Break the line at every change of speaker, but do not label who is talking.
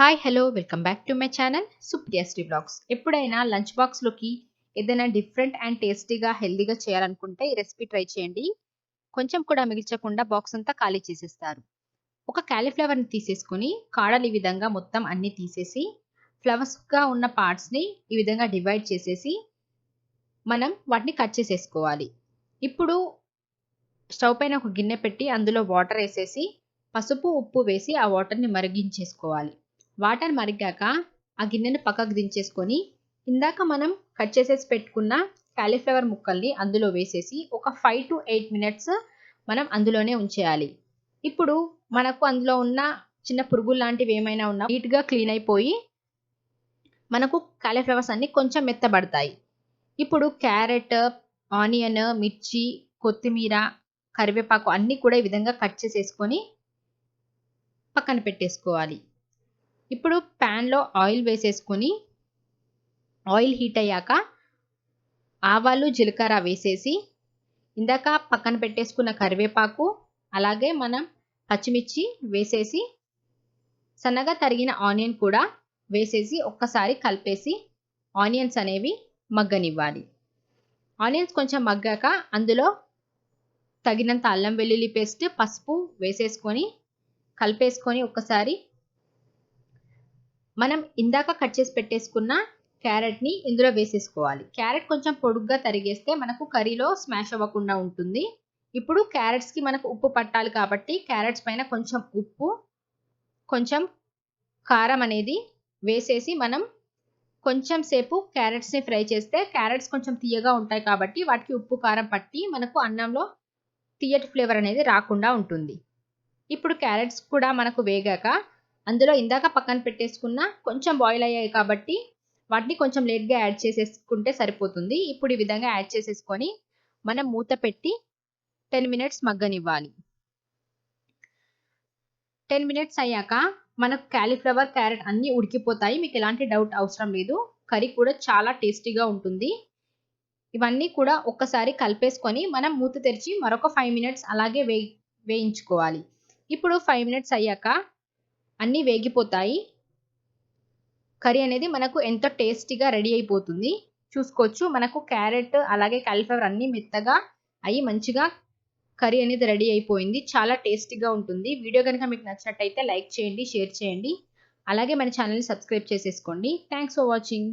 Hi hello welcome back to my channel Supriyashri blogs ఎప్పుడైనా lunch బాక్స్లోకి ఏదైనా different and టేస్టీగా హెల్దీగా చేయాలనుకుంటే ఈ రెసిపీ ట్రై చేయండి. కొంచెం కూడా మిగిల్చకుండా బాక్స్ అంతా ఖాళీ చేసేస్తారు. ఒక క్యాలీఫ్లవర్ని తీసేసుకొని కాడలు ఈ విధంగా మొత్తం అన్నీ తీసేసి ఫ్లవర్స్గా ఉన్న పార్ట్స్ని ఈ విధంగా డివైడ్ చేసేసి మనం వాటిని కట్ చేసేసుకోవాలి. ఇప్పుడు స్టవ్ పైన ఒక గిన్నె పెట్టి అందులో వాటర్ వేసేసి పసుపు ఉప్పు వేసి ఆ వాటర్ని మరిగించేసుకోవాలి. వాటర్ మరిగాక ఆ గిన్నెను పక్కకు దించేసుకొని ఇందాక మనం కట్ చేసేసి పెట్టుకున్న కాలీఫ్లవర్ ముక్కల్ని అందులో వేసేసి ఒక ఫైవ్ టు ఎయిట్ మినిట్స్ మనం అందులోనే ఉంచేయాలి. ఇప్పుడు మనకు అందులో ఉన్న చిన్న పురుగులు లాంటివి ఏమైనా ఉన్నా నీట్గా క్లీన్ అయిపోయి మనకు కాలీఫ్లవర్స్ అన్ని కొంచెం మెత్తబడతాయి. ఇప్పుడు క్యారెట్ ఆనియన్ మిర్చి కొత్తిమీర కరివేపాకు అన్నీ కూడా ఈ విధంగా కట్ చేసేసుకొని పక్కన పెట్టేసుకోవాలి. ఇప్పుడు ప్యాన్లో ఆయిల్ వేసేసుకొని ఆయిల్ హీట్ అయ్యాక ఆవాలు జీలకర్ర వేసేసి ఇందాక పక్కన పెట్టేసుకున్న కరివేపాకు అలాగే మనం పచ్చిమిర్చి వేసేసి సన్నగా తరిగిన ఆనియన్ కూడా వేసేసి ఒక్కసారి కలిపేసి ఆనియన్స్ అనేవి మగ్గనివ్వాలి. ఆనియన్స్ కొంచెం మగ్గాక అందులో తగినంత అల్లం వెల్లుల్లి పేస్ట్ పసుపు వేసేసుకొని కలిపేసుకొని ఒక్కసారి మనం ఇందాక కట్ చేసి పెట్టేసుకున్న క్యారెట్ని ఇందులో వేసేసుకోవాలి. క్యారెట్ కొంచెం పొడుగ్గా తరిగేస్తే మనకు కర్రీలో స్మాష్ అవ్వకుండా ఉంటుంది. ఇప్పుడు క్యారెట్స్కి మనకు ఉప్పు పట్టాలి కాబట్టి క్యారెట్స్ పైన కొంచెం ఉప్పు కొంచెం కారం అనేది వేసేసి మనం కొంచెం సేపు క్యారెట్స్ని ఫ్రై చేస్తే క్యారెట్స్ కొంచెం తీయగా ఉంటాయి కాబట్టి వాటికి ఉప్పు కారం పట్టి మనకు అన్నంలో తీయటి ఫ్లేవర్ అనేది రాకుండా ఉంటుంది. ఇప్పుడు క్యారెట్స్ కూడా మనకు వేగాక అందులో ఇందాక పక్కన పెట్టేసుకున్న కొంచెం బాయిల్ అయ్యాయి కాబట్టి వాటిని కొంచెం లేట్గా యాడ్ చేసేసుకుంటే సరిపోతుంది. ఇప్పుడు ఈ విధంగా యాడ్ చేసేసుకొని మనం మూత పెట్టి టెన్ మినిట్స్ మగ్గనివ్వాలి. టెన్ మినిట్స్ అయ్యాక మనకు క్యాలీఫ్లవర్ క్యారెట్ అన్నీ ఉడికిపోతాయి. మీకు ఎలాంటి డౌట్ అవసరం లేదు. కర్రీ కూడా చాలా టేస్టీగా ఉంటుంది. ఇవన్నీ కూడా ఒక్కసారి కలిపేసుకొని మనం మూత తెరిచి మరొక ఫైవ్ మినిట్స్ అలాగే వే వేయించుకోవాలి. ఇప్పుడు ఫైవ్ మినిట్స్ అయ్యాక అన్నీ వేగిపోతాయి. కర్రీ అనేది మనకు ఎంతో టేస్టీగా రెడీ అయిపోతుంది చూసుకోవచ్చు. మనకు క్యారెట్ అలాగే కాలీఫ్లవర్ అన్నీ మెత్తగా అయ్యి మంచిగా కర్రీ అనేది రెడీ అయిపోయింది. చాలా టేస్టీగా ఉంటుంది. వీడియో కనుక మీకు నచ్చినట్టయితే లైక్ చేయండి షేర్ చేయండి. అలాగే మన ఛానల్ని సబ్స్క్రైబ్ చేసేసుకోండి. Thanks for watching.